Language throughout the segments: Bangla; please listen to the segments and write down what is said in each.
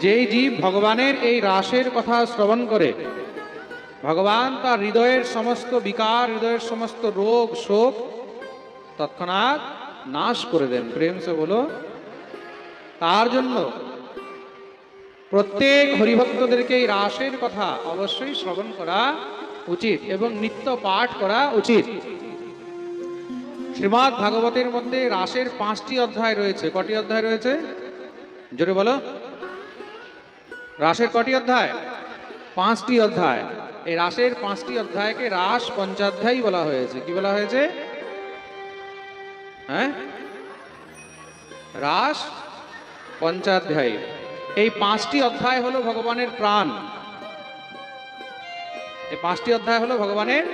যেই জীব ভগবানের এই রাসের কথা শ্রবণ করে, ভগবান তার হৃদয়ের সমস্ত বিকার, হৃদয়ের সমস্ত রোগ, শোক তৎক্ষণাৎ নাশ করে দেন। প্রেম সে বলো, তার জন্য প্রত্যেক হরিভক্তদেরকে এই রাসের কথা অবশ্যই শ্রবণ করা উচিত এবং নিত্য পাঠ করা উচিত। শ্রীমৎ ভাগবতের মধ্যে রাসের পাঁচটি অধ্যায় রয়েছে। কটি অধ্যায় রয়েছে? জোরে বলো। রাসের কটি অধ্যায়? পাঁচটি অধ্যায়। এই রাসের পাঁচটি অধ্যায়কে রাস পঞ্চাধ্যায়ী বলা হয়েছে। কি বলা হয়েছে? হ্যাঁ? রাস পঞ্চাধ্যায়ী। এই পাঁচটি অধ্যায় হলো ভগবানের প্রাণ। এই পাঁচটি অধ্যায় হলো ভগবানের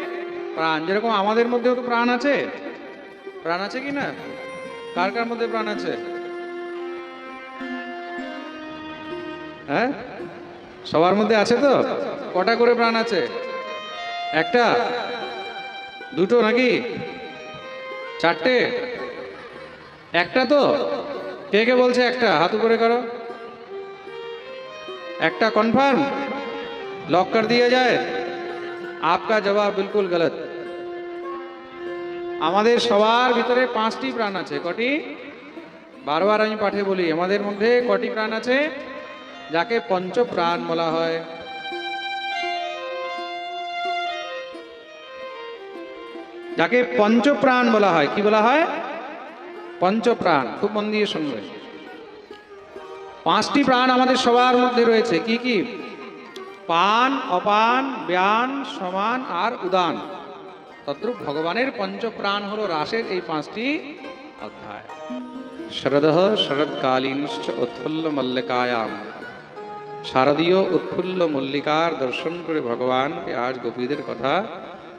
প্রাণ। যেরকম আমাদের মধ্যেও তো প্রাণ আছে। প্রাণ আছে কি না? কার কার মধ্যে প্রাণ আছে? হ্যাঁ? সবার মধ্যে আছে তো কটা করে প্রাণ আছে একটা দুটো নাকি চারটে একটা তো কে কে বলছে একটা হাত উপরে করো একটা কনফার্ম लॉक कर दिया जाए आपका जवाब बिल्कुल गलत আমাদের সবার ভিতরে পাঁচটি প্রাণ আছে কটি বারবার আমি পাঠে বলি আমাদের মধ্যে কটি প্রাণ আছে যাকে পঞ্চ প্রাণ বলা হয়। যাকে পঞ্চপ্রাণ বলা হয়, কি বলা হয়? পঞ্চপ্রাণ, খুব মন দিয়ে শুনবে। পাঁচটি প্রাণ আমাদের সবার মধ্যে রয়েছে। কি কি? পান, অপান, ব্যান, সমান আর উদান। তদ্রুপ ভগবানের পঞ্চপ্রাণ হলো রাসের এই পাঁচটি অধ্যায়। শরদ শরৎকালীন উৎফুল্ল মল্লিকায়াম শারদীয় উৎফুল্ল মল্লিকার দর্শন করে ভগবানকে আজ গোপীদের কথা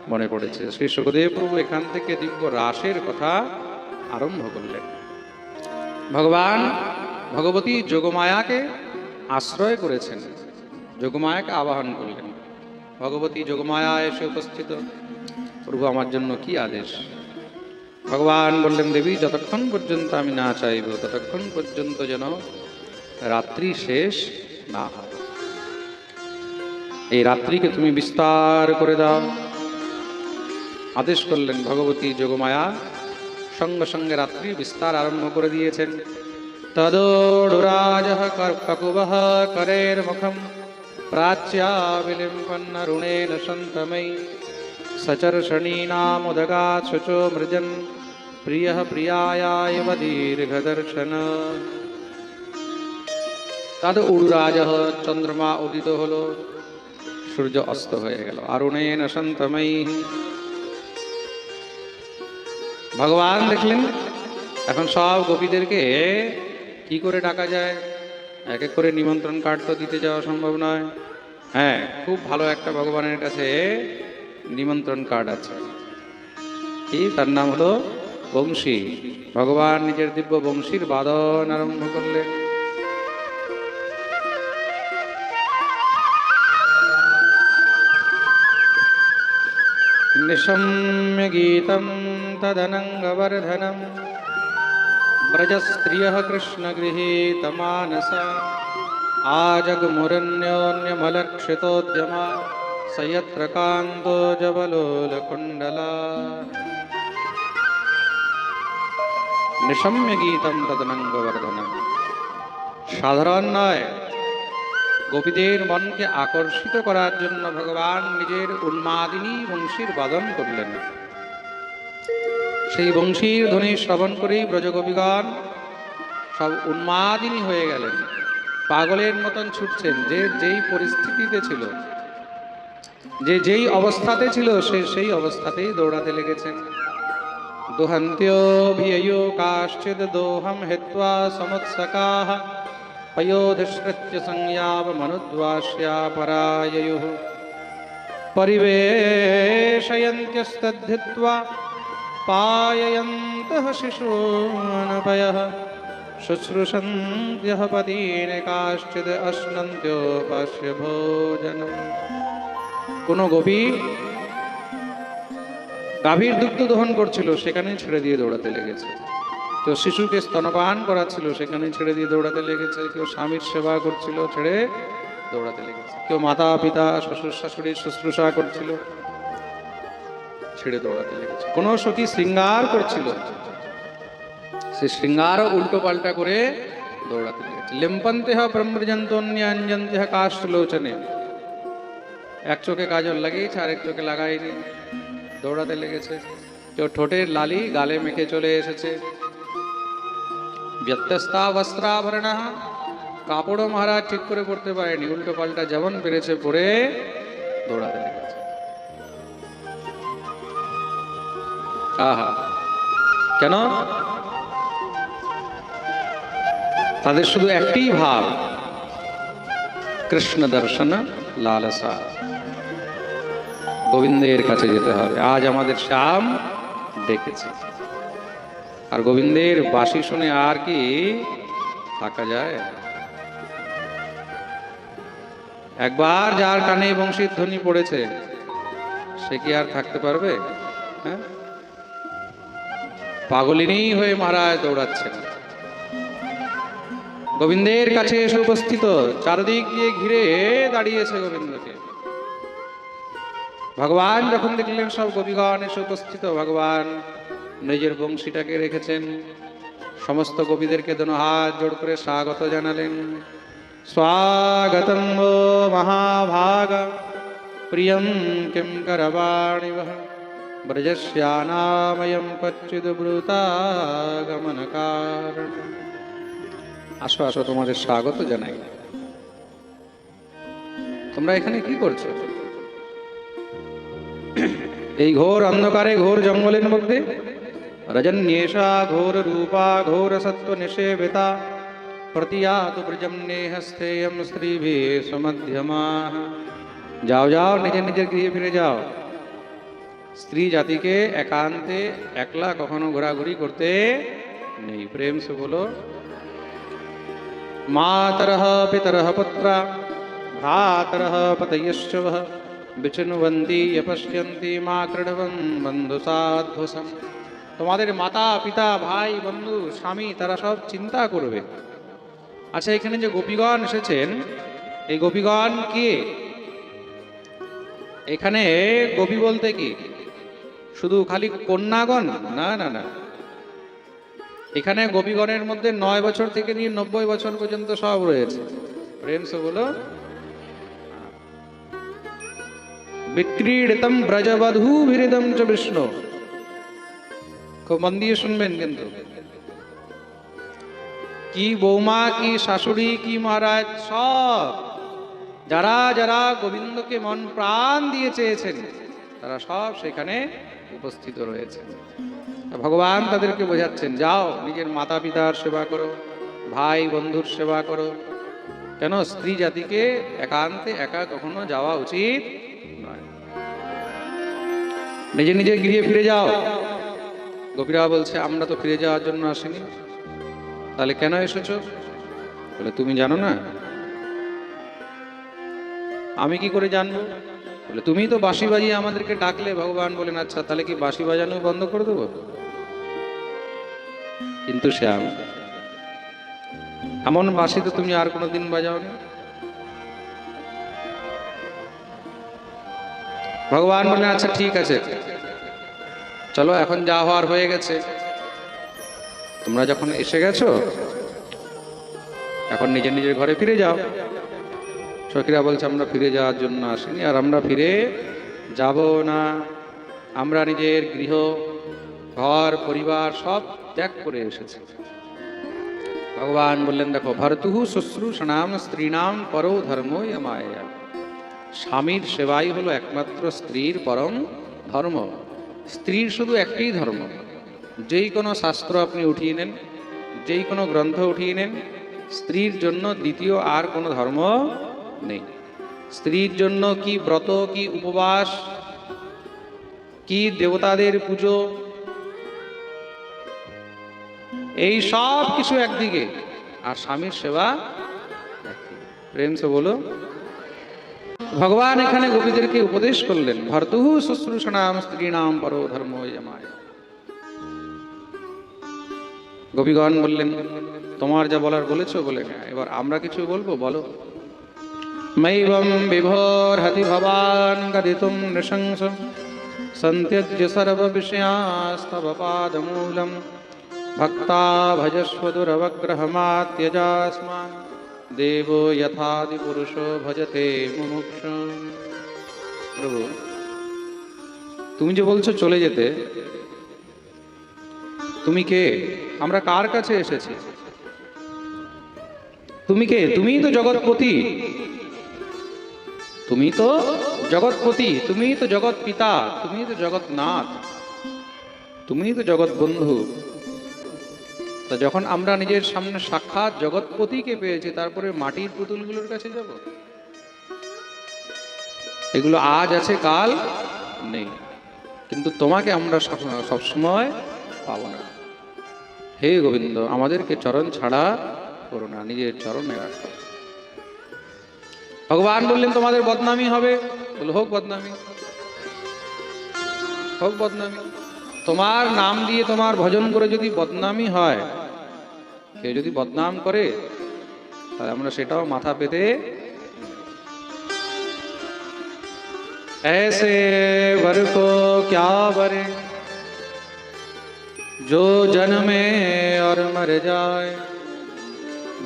মনে পড়েছে। শ্রী সুখদেব প্রভু এখান থেকে দিব্য রাসের কথা আরম্ভ করলেন। ভগবান ভগবতী যোগমায়াকে আশ্রয় করেছেন। যোগমায়াকে আবাহন করলেন। ভগবতী যোগমায়া এসে উপস্থিত। প্রভু, আমার জন্য কি আদেশ? ভগবান বললেন, দেবী, যতক্ষণ পর্যন্ত আমি না চাইব, ততক্ষণ পর্যন্ত যেন রাত্রি শেষ না হয়। এই রাত্রিকে তুমি বিস্তার করে দাও। আদেশ করলেন ভগবতী যোগমায়া। সঙ্গে সঙ্গে রাত্রি বিস্তার আরম্ভ করে দিয়েছেন। তদোড়ুরাজ ককুবহ করের মুখম প্রাচ্যা বিলিম্পন্ন রুণেন সন্তময়ী সচর্ষণীনামুদগাৎ শুচো মৃজন প্রিয় প্রিয়ায়ায় দীর্ঘদর্শন। তদ উড়ুরাজ চন্দ্রমা উদিত হলো। সূর্য অস্ত হয়ে গেল। আরুণেন সন্তময়ী ভগবান দেখলেন, এখন সব গোপীদেরকে কি করে ডাকা যায়? এক এক করে নিমন্ত্রণ কার্ড তো দিতে যাওয়া সম্ভব নয়। হ্যাঁ খুব ভালো একটা ভগবানের কাছে নিমন্ত্রণ কার্ড আছে। কি? তার নাম হলো বংশী। ভগবান নিজের দিব্য বংশীর বাদন আরম্ভ করলেন। सम्य गीत तदनंगवर्धन व्रज स्त्रिय कृष्ण आजगमुरन्योन्यमलक्षितोद्यमा स आजगमुरन्योन्यमलक्षिद्यम स यबलोलकुंडला निशम्य गीत तदनंगवर्धन साधारण গোপীদের মনকে আকর্ষিত করার জন্য ভগবান নিজের উন্মাদিনী বংশীর বাদন করলেন। সেই বংশীর ধ্বনি শ্রবণ করেই ব্রজগোপীগণ সব উন্মাদিনী হয়ে গেলেন। পাগলের মতন ছুটছেন, যে যেই পরিস্থিতিতে ছিল, যে যেই অবস্থাতে ছিল, সে সেই অবস্থাতেই দৌড়াতে লেগেছেন। দুহন্ত্যোভিয়ো কাশ্চিদ দোহম হেত্বা সমুৎসকাः पयोधिश्रित्य संयावमनुद्वास्या पराययुः परिवेशयन्त्यस्तद्धित्वा पाययन्तः शिशूनपयः शुश्रूषन्त्यः पदीने काश्चिद् अश्नन्त्योपास्य भोजनम् কোনো গোপী গাভীর দুগ্ধ দহন করছিল সেখানে ছেড়ে দিয়ে দৌড়াতে লেগেছে কেউ শিশুকে স্তনপান করাচ্ছিল, সেখানে ছেড়ে দিয়ে দৌড়াতে লেগেছে, কেউ স্বামীর সেবা করছিল, ছেড়ে দৌড়াতে লেগেছে। কেউ মাতা, পিতা, শ্বশুর, শাশুড়ির শুশ্রূষা করছিল, ছেড়ে দৌড়াতে লেগেছে। কোনো সখী শৃঙ্গার করছিল, সে শৃঙ্গারও উল্টো পাল্টা করে দৌড়াতে লেগেছে। লেম্পন্তে হ ব্রহ্মজন্তন্যাঞ্জন্তে হ কাষ্টলোচনে। এক চোখে কাজল লাগিয়েছে, আরেক চোখে লাগায়নি, দৌড়াতে লেগেছে। কেউ ঠোঁটের লালি গালে মেখে চলে এসেছে। ব্যত্যস্তা বস্ত্রাভরণ কাপড়ও মহারাজ ঠিক করে পড়তে পারেনি উল্টো পাল্টা যেমন পেরেছে পরে দৌড়াতে আহা কেন তাদের শুধু একটি ভাব কৃষ্ণ দর্শন লালসা গোবিন্দের কাছে যেতে হবে আজ আমাদের শ্যাম ডেকেছে আর গোবিন্দের বাসি শুনে আর কি থাকা যায়? একবার যার কানে বংশীর ধ্বনি পড়েছে, সে কি আর থাকতে পারবে? হ্যাঁ? পাগলিনী হয়ে মহারাজ দৌড়াচ্ছেন। গোবিন্দের কাছে এসে উপস্থিত, চারদিক দিয়ে ঘিরে দাঁড়িয়েছে গোবিন্দকে। ভগবান যখন দেখলেন সব গোপীগণ এসে উপস্থিত, ভগবান নিজের বংশীটাকে রেখেছেন। সমস্ত কবিদেরকে দোনো হাত জোড় করে স্বাগত জানালেন। স্বাগতম মহাভাগ। প্রিয়ম কিম করবাণি ব্রজস্যানাময়ম কারণ আসো আসো, তোমাদের স্বাগত জানাই। তোমরা এখানে কি করছ? এই ঘোর অন্ধকারে ঘোর জঙ্গলের মধ্যে রজন্যেষা ঘোর রূপা ঘোর সত্ব নিষেবিতা প্রতিয়াত ব্রজম নেহস্থেয়ম স্ত্রীভি সমধ্যমা যাও যাও নিজের নিজের গৃহে ফিরে যাও স্ত্রী জাতিকে একান্তে একলা কখনো ঘোরাঘুরি করতে নেই প্রেম সে বলো मातरः पितरः पुत्रा भ्रातरः पतयश्च वः विचिन्वन्ति यपश्यन्ति मा कृण्वन् বন্ধুসাধ্বসম তোমাদের মাতা, পিতা, ভাই, বন্ধু, স্বামী, তারা সব চিন্তা করবে। আচ্ছা এখানে যে গোপীগণ এসেছেন, এই গোপীগণ কে? এখানে গোপী বলতে কি? শুধু খালি কন্যাগণ? না না না। এখানে গোপীগণের মধ্যে নয় বছর থেকে নিয়ে নব্বই বছর পর্যন্ত সব রয়েছে। প্রেম বলো। বিক্রীড়িতম ব্রজবধূ ভিরিদম চ বিষ্ণু। খুব মন দিয়ে শুনবেন কিন্তু। কি বৌমা, কি শাশুড়ি, কি মহারাজ, সব যারা যারা গোবিন্দকে মন প্রাণ দিয়ে চেয়েছেন, তারা সব সেখানে উপস্থিত রয়েছে ভগবান তাদেরকে বোঝাচ্ছেন, যাও, নিজের মাতা পিতার সেবা করো, ভাই বন্ধুর সেবা করো। কেন স্ত্রী জাতিকে একান্তে একা কখনো যাওয়া উচিত নয়। নিজে নিজে গৃহে ফিরে যাও। গোপীরা বলছে, আমরা তো ফিরে যাওয়ার জন্য আসিনি। তাহলে কেন এসেছ? বলে, তুমি জানো না? আমি কি করে জানব? বলে, তুমি তো বাঁশি বাজিয়ে আমাদেরকে ডাকলে ভগবান বলেন আচ্ছা তাহলে কি বাঁশি বাজানো বন্ধ করে দেবো? কিন্তু শ্যাম, এমন বাঁশি তো তুমি আর কোনোদিন বাজাওনি? ভগবান বলেন আচ্ছা ঠিক আছে। চলো, এখন যা হওয়ার হয়ে গেছে। তোমরা যখন এসে গেছো, এখন নিজের নিজের ঘরে ফিরে যাও। সখীরা বলছে, আমরা ফিরে যাওয়ার জন্য আসিনি, আর আমরা ফিরে যাব না। আমরা নিজের গৃহ, ঘর, পরিবার সব ত্যাগ করে এসেছি। ভগবান বললেন, দেখো, ভরতুহু শুশ্রূষণাম স্ত্রীণাম পরো ধর্ম মায়া স্বামীর সেবাই হলো একমাত্র স্ত্রীর পরম ধর্ম। স্ত্রীর শুধু একটাই ধর্ম যেই কোনো শাস্ত্র আপনি উঠিয়ে নেন, যেই কোনো গ্রন্থ উঠিয়ে নেন, স্ত্রীর জন্য দ্বিতীয় আর কোনো ধর্ম নেই স্ত্রীর জন্য কি ব্রত, কি উপবাস, কি দেবতাদের পুজো, এই সব কিছু একদিকে, আর স্বামীর সেবা। প্রেম সে বলো ভগবান এখানে গোপীদেরকে উপদেশ করলেন ভর্তুহু শুশ্রূষণাম স্ত্রীণাম পরো ধর্ম ইয়মায় গোপীগণ বললেন তোমার যা বলার বলেছো বলে এবার আমরা কিছু বলবো বলো মৈবম বিভোর হতি ভবান গদিতুম নৃশংস সন্ত্যজ্য সর্ব বিষয়াস্তব পাদমূলম ভক্তা ভজস্ব দুরবগ্রহমাত্যজাস্মান দেব যথাদি পুরুষ ভজতে মুমুক্ষ প্রভু তুমি যে বলছো চলে যেতে, তুমি কে? আমরা কার কাছে এসেছি? তুমি কে? তুমি তো জগৎপতি। তুমি তো জগৎপতি তুমি তো জগৎ পিতা তুমি তো জগৎনাথ তুমি তো জগৎ বন্ধু তা যখন আমরা নিজের সামনে সাক্ষাৎ জগৎপতিকে পেয়েছি, তারপরে মাটির পুতুলগুলোর কাছে যাব? এগুলো আজ আছে, কাল নেই। কিন্তু তোমাকে আমরা সব- সবসময় পাবো না। হে গোবিন্দ, আমাদেরকে চরণ ছাড়া করো না, নিজের চরণে রাখো। ভগবান বললেন, তোমাদের বদনামি হবে। বলে হোক বদনামি হোক বদনামি। তোমার নাম দিয়ে তোমার ভজন করে যদি বদনামি হয় কেউ যদি বদনাম করে তাহলে আমরা সেটাও মাথা পেতে ऐसे वर को क्या बरे जो जन्मे और मर जाए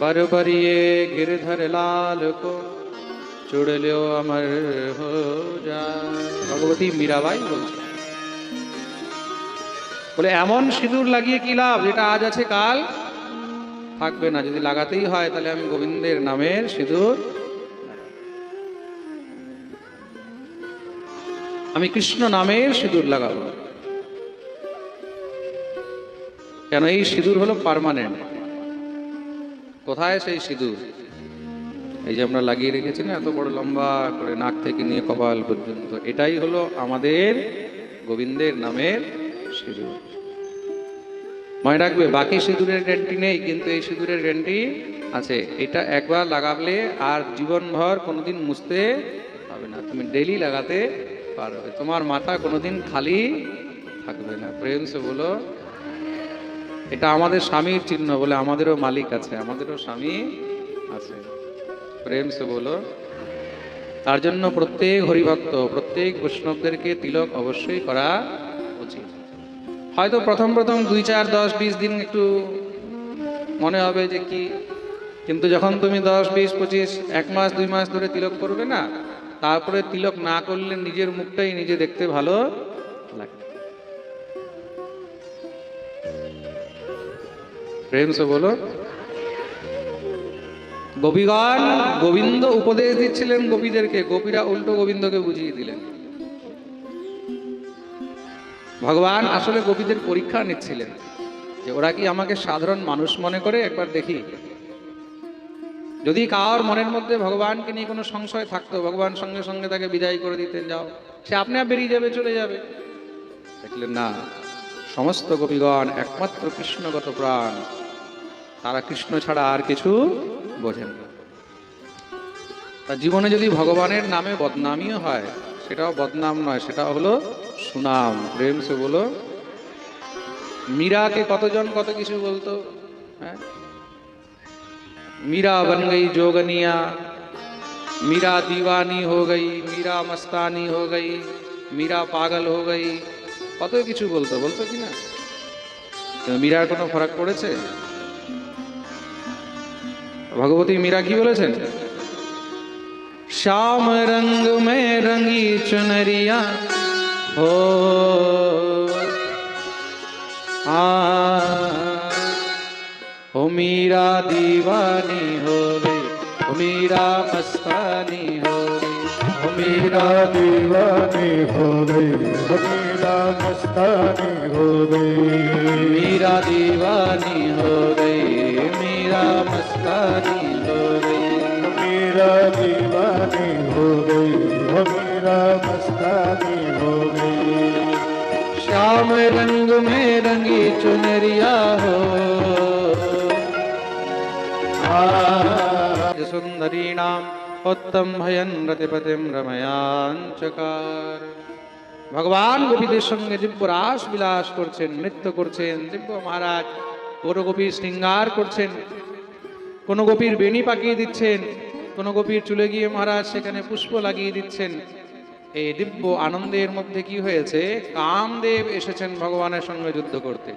बर बरिए गिरधर लाल को চুড়লেও আমার হো যায় ভগবতী মীরাবাই বলছে বলে, এমন সিঁদুর লাগিয়ে কি লাভ? যেটা আজ আছে, কাল থাকবে না। যদি লাগাতেই হয়, তাহলে আমি গোবিন্দের নামের সিঁদুর আমি কৃষ্ণ নামের সিঁদুর লাগাবো। কেন? এই সিঁদুর হলো পার্মানেন্ট কোথায় সেই সিঁদুর? এই যে আমরা লাগিয়ে রেখেছি না, এত বড় লম্বা করে নাক থেকে নিয়ে কপাল পর্যন্ত। এটাই হলো আমাদের গোবিন্দের নামের সিঁদুর। মনে রাখবে, বাকি সিঁদুরের গ্যারান্টি নেই, কিন্তু এই সিঁদুরের গ্যারান্টি আছে। এটা একবার লাগাবলে আর জীবনভর কোনোদিন মুছতে হবে না। তুমি ডেলি লাগাতে পারবে তোমার মাথা কোনোদিন খালি থাকবে না। প্রেম সে বলো, এটা আমাদের স্বামীর চিহ্ন বলে আমাদেরও মালিক আছে, আমাদেরও স্বামী আছে। প্রেম সে বলো, তার জন্য প্রত্যেক হরিভক্ত, প্রত্যেক বৈষ্ণবদেরকে তিলক অবশ্যই করা উচিত। হয়তো প্রথম প্রথম দুই চার দশ বিশ দিন একটু মনে হবে যে কি, কিন্তু যখন তুমি দশ বিশ পঁচিশ এক মাস দুই মাস ধরে তিলক করবে না, তারপরে তিলক না করলে নিজের মুখটাই নিজে দেখতে ভালো লাগে। প্রেম সে বলো। গোপীগণ, গোবিন্দ উপদেশ দিচ্ছিলেন গোপীদেরকে, গোপীরা উল্টো গোবিন্দকে বুঝিয়ে দিলেন। ভগবান আসলে গোপীদের পরীক্ষা নিচ্ছিলেন যে ওরা কি আমাকে সাধারণ মানুষ মনে করে? একবার দেখি। যদি কার মনের মধ্যে ভগবানকে নিয়ে কোনো সংশয় থাকতো, ভগবান সঙ্গে সঙ্গে তাকে বিদায় করে দিতেন, যাও। সে আপনি আপ বেরিয়ে যাবে, চলে যাবে। দেখলেন না, সমস্ত গোপীগণ একমাত্র কৃষ্ণগত প্রাণ। তারা কৃষ্ণ ছাড়া আর কিছু বোঝেন না। তা জীবনে যদি ভগবানের নামে বদনামিও হয়, সেটাও বদনাম নয় সেটা হলো সুনাম প্রেম সে বলো মীরাকে কতজন কত কিছু বলতো হ্যাঁ मीरा बन गई जोगनिया मीरा दीवानी हो गई मीरा मस्तानी हो गई मीरा পাগল हो गई কত কিছু বলতো বলতো কি না কিন্তু মীরার কোনো ফরক পড়েছে ভগবতী মীরা কি বলেছেন श्याम रंग में रंगी चुनरिया हो आ मीरा दीवानी हो गई हो मीरा मस्तानी हो गई हो मीरा दीवानी हो गई हो मीरा मस्तानी हो गई मीरा दीवानी हो गई मीरा मस्तानी हो गई मीरा दीवानी हो गई हो मीरा मस्तानी हो श्याम रंग में रंगी चुनरिया हो सुंदरी नाम उत्तम भयन रतिपतिम রময়াঞ্চকার ভগবান গোপীদের সঙ্গে দিব্য রাস বিলাস করছেন নৃত্য করছেন দিব্য মহারাজ কোনো গোপীর শৃঙ্গার করছেন কোনো গোপীর বেণী পাকিয়ে দিচ্ছেন কোনো গোপীর চুলে গিয়ে মহারাজ সেখানে পুষ্প লাগিয়ে দিচ্ছেন এই দিব্য আনন্দের মধ্যে কি হয়েছে? কামদেব এসেছেন ভগবানের সঙ্গে যুদ্ধ করতে।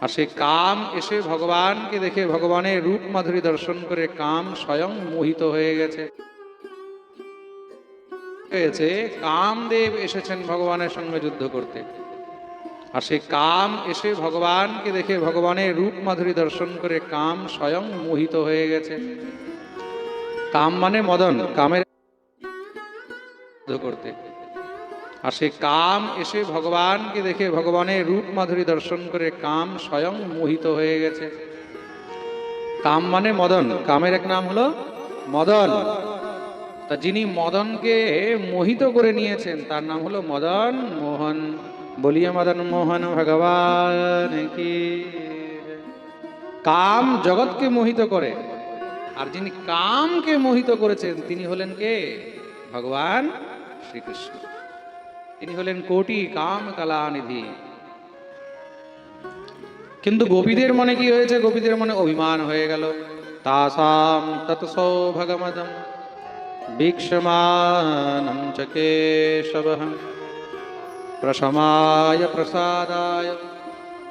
আর সেই কাম এসে ভগবানকে দেখে ভগবানের রূপ মাধুরী দর্শন করে কাম স্বয়ং মোহিত হয়ে গেছে। হয়েছে, কামদেব এসেছেন ভগবানের সঙ্গে যুদ্ধ করতে। আর সেই কাম এসে ভগবানকে দেখে ভগবানের রূপ মাধুরী দর্শন করে কাম স্বয়ং মোহিত হয়ে গেছে। কাম মানে মদন, কামের যুদ্ধ করতে। আর সেই কাম এসে ভগবানকে দেখে ভগবানের রূপ মাধুরী দর্শন করে কাম স্বয়ং মোহিত হয়ে গেছে। কাম মানে মদন। কামের এক নাম হলো মদন। তা যিনি মদনকে মোহিত করে নিয়েছেন, তার নাম হলো মদন মোহন। বলিয়া মদন মোহন, ভগবান কি কাম জগৎকে মোহিত করে। আর যিনি কামকে মোহিত করেছেন, তিনি হলেন কে? ভগবান শ্রীকৃষ্ণ। তিনি হলেন কোটি কাম কালানিধি। কিন্তু গোপীদের মনে কি হয়েছে? গোপীদের মনে অভিমান হয়ে গেল। তাসাম তৎসৌ ভগমদম ভীক্ষমানম চ কেশব। প্রশমায় প্রসাদায়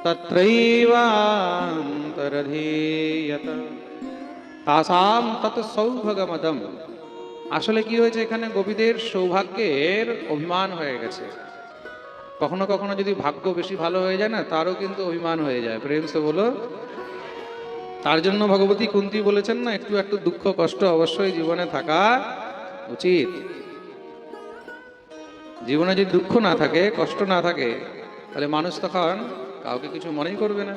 তত্রৈবান্তরধীয়ত। তাসাম সৌভাগমদম আসলে কি হয়েছে এখানে? গোপীদের সৌভাগ্যের অভিমান হয়ে গেছে। কখনো কখনো যদি ভাগ্য বেশি ভালো হয়ে যায় না, তারও কিন্তু অভিমান হয়ে যায়। প্রেম সে বলো, তার জন্য ভগবতী কুন্তি বলেছেন না, একটু একটু দুঃখ কষ্ট অবশ্যই জীবনে থাকা উচিত। জীবনে যদি দুঃখ না থাকে, কষ্ট না থাকে, তাহলে মানুষ তখন কাউকে কিছু মনেই করবে না।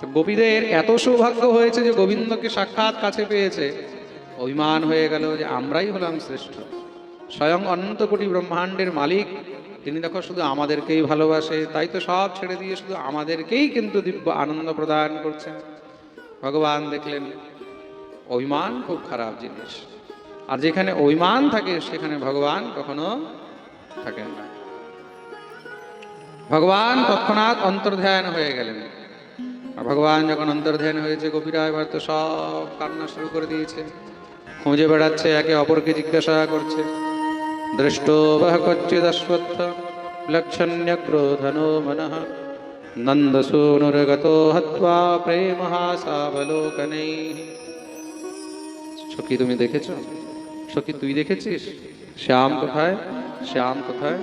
তো গোপীদের এত সৌভাগ্য হয়েছে যে গোবিন্দকে সাক্ষাৎ কাছে পেয়েছে। অভিমান হয়ে গেল যে আমরাই হলাম শ্রেষ্ঠ। স্বয়ং অনন্ত কোটি ব্রহ্মাণ্ডের মালিক। তিনি দেখো শুধু আমাদেরকেই ভালোবাসে, তাই তো সব ছেড়ে দিয়ে শুধু আমাদেরকেই কিন্তু দিব্য আনন্দ প্রদান করছেন ভগবান দেখলেন, অভিমান খুব খারাপ জিনিস। আর যেখানে অভিমান থাকে, সেখানে ভগবান কখনো থাকেন না। ভগবান তৎক্ষণাৎ অন্তর্ধ্যান হয়ে গেলেন। ভগবান যখন অন্তর্ধ্যান হয়েছে, গোপীরা এবার তো সব কান্না শুরু করে দিয়েছে। খুঁজে বেড়াচ্ছে, একে অপরকে জিজ্ঞাসা করছে। দৃষ্ট লক্ষণ্য ক্রোধনো মনঃ। নন্দসূনুর্গত হত্বা প্রেম প্রেমহাসাবলোকনেই সখী, তুমি দেখেছ? সখী, তুই দেখেছিস? শ্যাম কোথায়? শ্যাম কোথায়?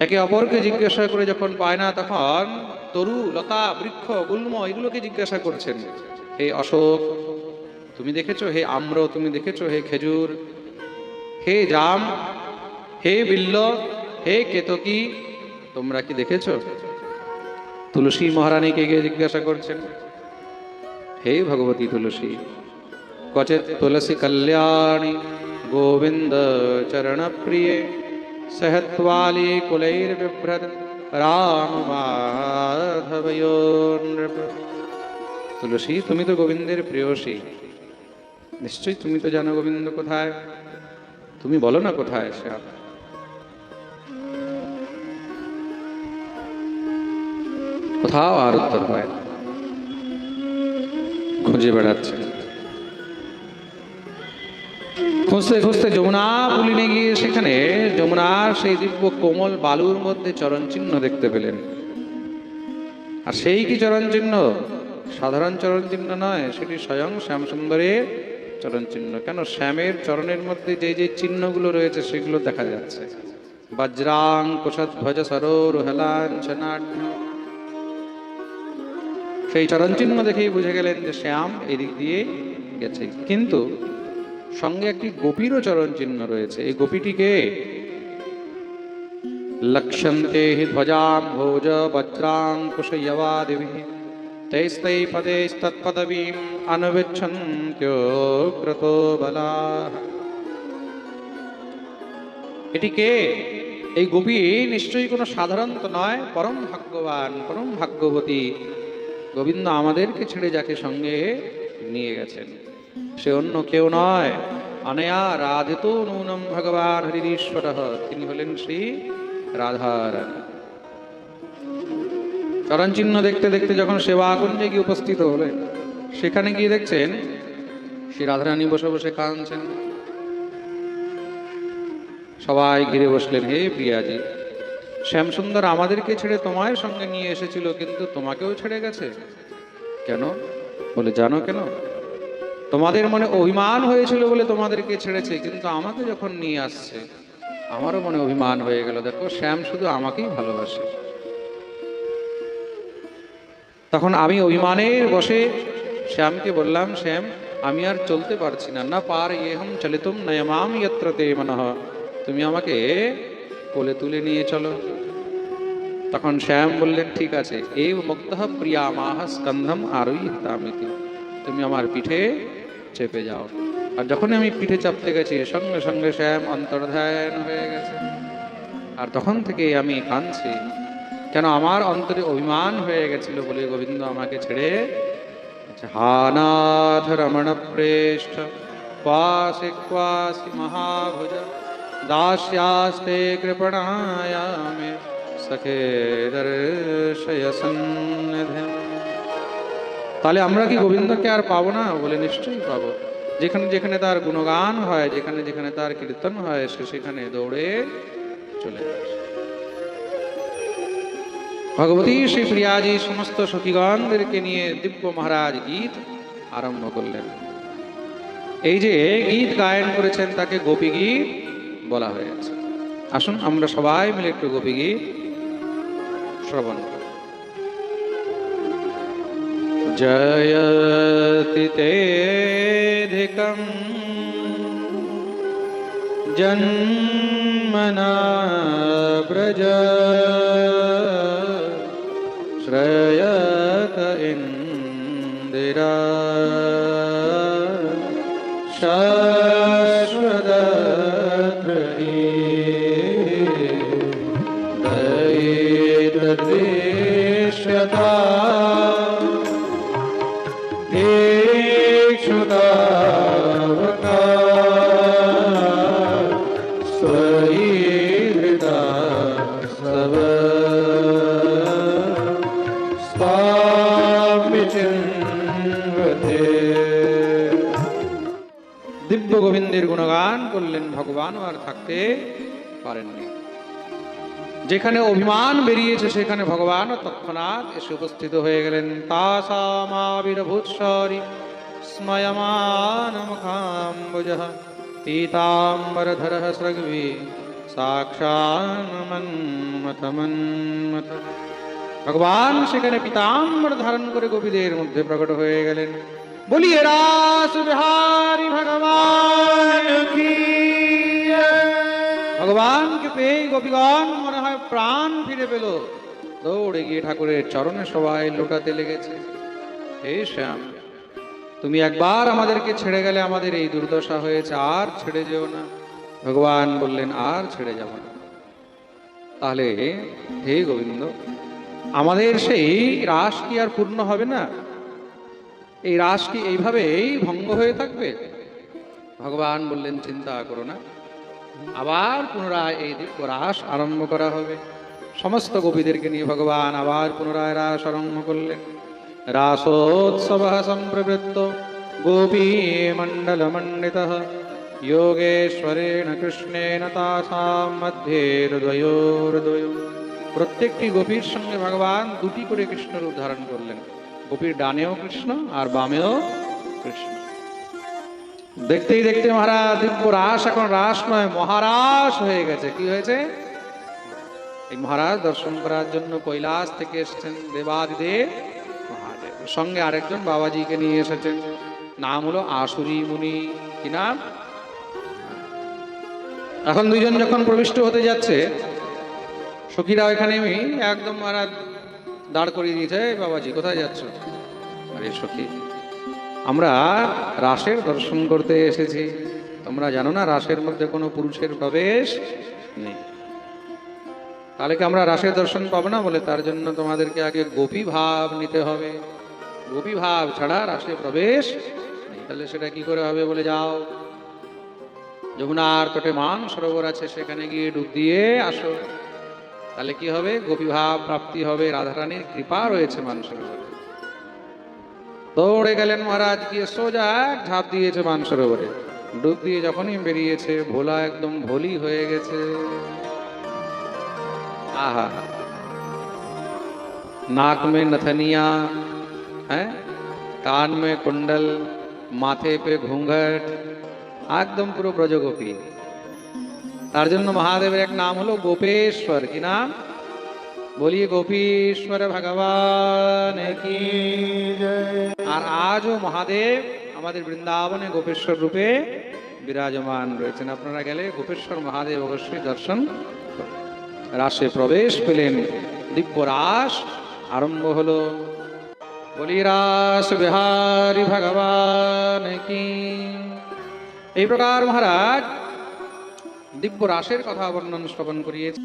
একে অপরকে জিজ্ঞাসা করে যখন পায় না তখন তরু, লতা, বৃক্ষ, গুল্ম, এগুলোকে জিজ্ঞাসা করছেন এই অশোক তুমি দেখেছ হে আম্র, তুমি দেখেছ হে খেজুর, হে জাম, হে বিল্ল, হে কেতকি, তোমরা কি দেখেছ? তুলসী মহারানীকে গিয়ে জিজ্ঞাসা করছেন, হে ভগবতী তুলসী কচে তুলসী কল্যাণী গোবিন্দ চরণ প্রিয়ে সহত্বালি কুলৈর বিভ্রত রাম মাধবয়োর তুলসী, তুমি তো গোবিন্দের প্রিয়সী। নিশ্চয়ই তুমি তো জানো গোবিন্দ কোথায়। তুমি বলো না কোথায় শ্যাম কোথাও আর উত্তর হয় খুঁজে বেড়াচ্ছে। খুঁজতে খুঁজতে যমুনা পুলিনে গিয়ে সেখানে যমুনার সেই দিব্য কোমল বালুর মধ্যে চরণ চিহ্ন দেখতে পেলেন। আর সেই কি চরণ চিহ্ন সাধারণ চরণ চিহ্ন নয়, সেটি স্বয়ং শ্যামসুন্দরের চরণ চিহ্ন। কেন? শ্যামের চরণের মধ্যে যে যে চিহ্নগুলো রয়েছে, সেগুলো দেখা যাচ্ছে। বজ্রাং কুশধ্বজ সরোর হেলাঞ্চনাঢ্য সেই চরণ চিহ্ন দেখেই বুঝে গেলেন যে শ্যাম এদিক দিয়ে গেছে। কিন্তু সঙ্গে একটি গোপীরও চরণ চিহ্ন রয়েছে। এই গোপীটিকে লক্ষ্যন্তে ধ্বজাম ভোজ বজ্রাঙ্কুশয়বাদিভি তৈস্তৈ পদেস্তৎপদবীম অনুবিচ্ছন্ত্যোগ্রতো বলা এটি কে এই গোপী নিশ্চয়ই কোনো সাধারণ তো নয়, পরম ভাগ্যবান, পরম ভাগ্যবতী। গোবিন্দ আমাদেরকে ছেড়ে যাকে সঙ্গে নিয়ে গেছেন। সে অন্য কেউ নয়। অনয়া রাধিত নূনম ভগবান হরিশ্বর তিনি হলেন শ্রী রাধারানী। চরণ চিহ্ন দেখতে দেখতে যখন সেবা কুঞ্জে গিয়ে উপস্থিত হলেন সেখানে গিয়ে দেখছেন শ্রী রাধারানী বসে বসে কাঁদছেন। সবাই ঘিরে বসলেন, হে প্রিয়াজি, শ্যামসুন্দর আমাদেরকে ছেড়ে তোমার সঙ্গে নিয়ে এসেছিল, কিন্তু তোমাকেও ছেড়ে গেছে। কেন? বলে, জানো কেন? তোমাদের মনে অভিমান হয়েছিল বলে তোমাদেরকে ছেড়েছে, কিন্তু আমাকে যখন নিয়ে আসছে, আমারও মনে অভিমান হয়ে গেল। দেখো, শ্যাম শুধু আমাকেই ভালোবাসে। তখন আমি অভিমানের বসে শ্যামকে বললাম, শ্যাম, আমি আর চলতে পারছি না। না পার ইহম চলিতুম নয়মাম যত্র তে মনঃ। তুমি আমাকে কোলে তুলে নিয়ে চলো। তখন শ্যাম বললেন, ঠিক আছে। এই মুক্ত প্রিয়া মাহ স্কন্ধম আরোহিতামিতি। তুমি আমার পিঠে চেপে যাও। আর যখন আমি পিঠে চাপতে গেছি, সঙ্গে সঙ্গে শ্যাম অন্তর্ধান হয়ে গেছে। আর তখন থেকে আমি কাঁদছি। কেন আমার অন্তরে অভিমান হয়ে গেছিল বলে গোবিন্দ আমাকে ছেড়ে। হানাথ রমণ প্রেষ্ঠ, ক্বাসি ক্বাসি মহাভুজ, দাস্যাস্তে কৃপণায়ামে সখে দর্শয় সন্নিধিম তাহলে আমরা কি গোবিন্দকে আর পাবো না বলে নিশ্চয়ই পাবো যেখানে যেখানে তার গুণগান হয়, যেখানে যেখানে তার কীর্তন হয়, সে সেখানে দৌড়ে চলে আসে ভগবতী শ্রী প্রিয়াজি সমস্ত সখীগণদেরকে নিয়ে দিব্য মহারাজ গীত আরম্ভ করলেন এই যে গীত গায়ন করেছেন তাকে গোপী গীত বলা হয়েছে আসুন আমরা সবাই মিলে একটু গোপী গীত শ্রবণ করি जयति तेऽधिकं जन्मना व्रज Jayat Indira Shah করলেন ভগবান, আর থাকতে পারেননি। যেখানে অভিমান বেরিয়েছে, সেখানে ভগবান তৎক্ষণাৎ এসে উপস্থিত হয়ে গেলেন। ভগবান সেখানে পীতাম্বর ধারণ করে গোপীদের মধ্যে প্রকট হয়ে গেলেন। বলিয়ে রাস বিহারী ভগবান কি ভগবানকে পেয়ে গোপীগণ মনে হয় প্রাণ ফিরে পেল দৌড়ে গিয়ে ঠাকুরের চরণে সবাই লোটাতে লেগেছে। হে শ্যাম, তুমি একবার আমাদেরকে ছেড়ে গেলে আমাদের এই দুর্দশা হয়েছে, আর ছেড়ে যেও না। ভগবান বললেন, আর ছেড়ে যাব না। তাহলে, হে গোবিন্দ, আমাদের সেই রাস কি আর পূর্ণ হবে না? এই রাস কি এইভাবেই ভঙ্গ হয়ে থাকবে? ভগবান বললেন, চিন্তা করো না। আবার পুনরায় এই দিব্য রাস আরম্ভ করা হবে। সমস্ত গোপীদেরকে নিয়ে ভগবান আবার পুনরায় রাস আরম্ভ করলেন। রাসোৎসব সম্প্রবৃত্ত গোপী মণ্ডল মণ্ডিত যোগেশ্বরেণ কৃষ্ণেন তাসাম মধ্যে হৃদয়োর্দয় প্রত্যেকটি গোপীর সঙ্গে ভগবান দুটি করে কৃষ্ণের উদ্ধারণ করলেন। গোপীর ডানেও কৃষ্ণ আর বামেও কৃষ্ণ। দেখতেই দেখতে মহারাজ দিব্য রাস এখন রাস নয় মহারাস হয়ে গেছে। কি হয়েছে? এই মহারাজ দর্শন করার জন্য কৈলাস থেকে এসেছেন দেবাদিদেব মহাদেব। সঙ্গে আরেকজন বাবাজিকে নিয়ে এসেছেন, নাম হলো আসুরি মুনি। কি নাম? এখন দুইজন যখন প্রবিষ্ট হতে যাচ্ছে সখীরা আমি একদম মহারাজ দাঁড় করিয়ে দিয়েছে বাবাজি, কোথায় যাচ্ছ? আরে সখী, আমরা রাসের দর্শন করতে এসেছি। তোমরা জানো না রাসের মধ্যে কোনো পুরুষের প্রবেশ নেই। তাহলে কি আমরা রাসের দর্শন পাবো না বলে তার জন্য তোমাদেরকে আগে গোপী ভাব নিতে হবে? গোপী ভাব ছাড়া রাসে প্রবেশ তাহলে সেটা কি করে হবে বলে যাও? যমুনার তটে মান সরোবর আছে, সেখানে গিয়ে ডুব দিয়ে আসো। তাহলে কি হবে গোপীভাব প্রাপ্তি হবে রাধারানীর কৃপা রয়েছে মানুষের উপরে দৌড়ে গেলেন মহারাজ গিয়ে সোজা এক ঝাঁপ দিয়েছে মানুষের উপরে ডুব দিয়ে যখনই বেরিয়েছে ভোলা একদম ভোলি হয়ে গেছে আহা नाक में नथनिया है कान में कुंडल মাথে পে ঘুঙ্ঘট একদম পুরো ব্রজগোপী তার জন্য মহাদেবের এক নাম হলো গোপেশ্বর কি নাম বলিয়ে গোপীশ্বর ভগবান আর আজও মহাদেব আমাদের বৃন্দাবনে গোপেশ্বর রূপে বিরাজমান রয়েছেন আপনারা গেলে গোপেশ্বর মহাদেব অবশ্যই দর্শন রাসে প্রবেশ পেলেন দিব্য রাস আরম্ভ হলো বলি রাস বিহারী ভগবান কি এই প্রকার মহারাজ দিব্য রাসের কথা বর্ণন শ্রবণ করিয়েছে।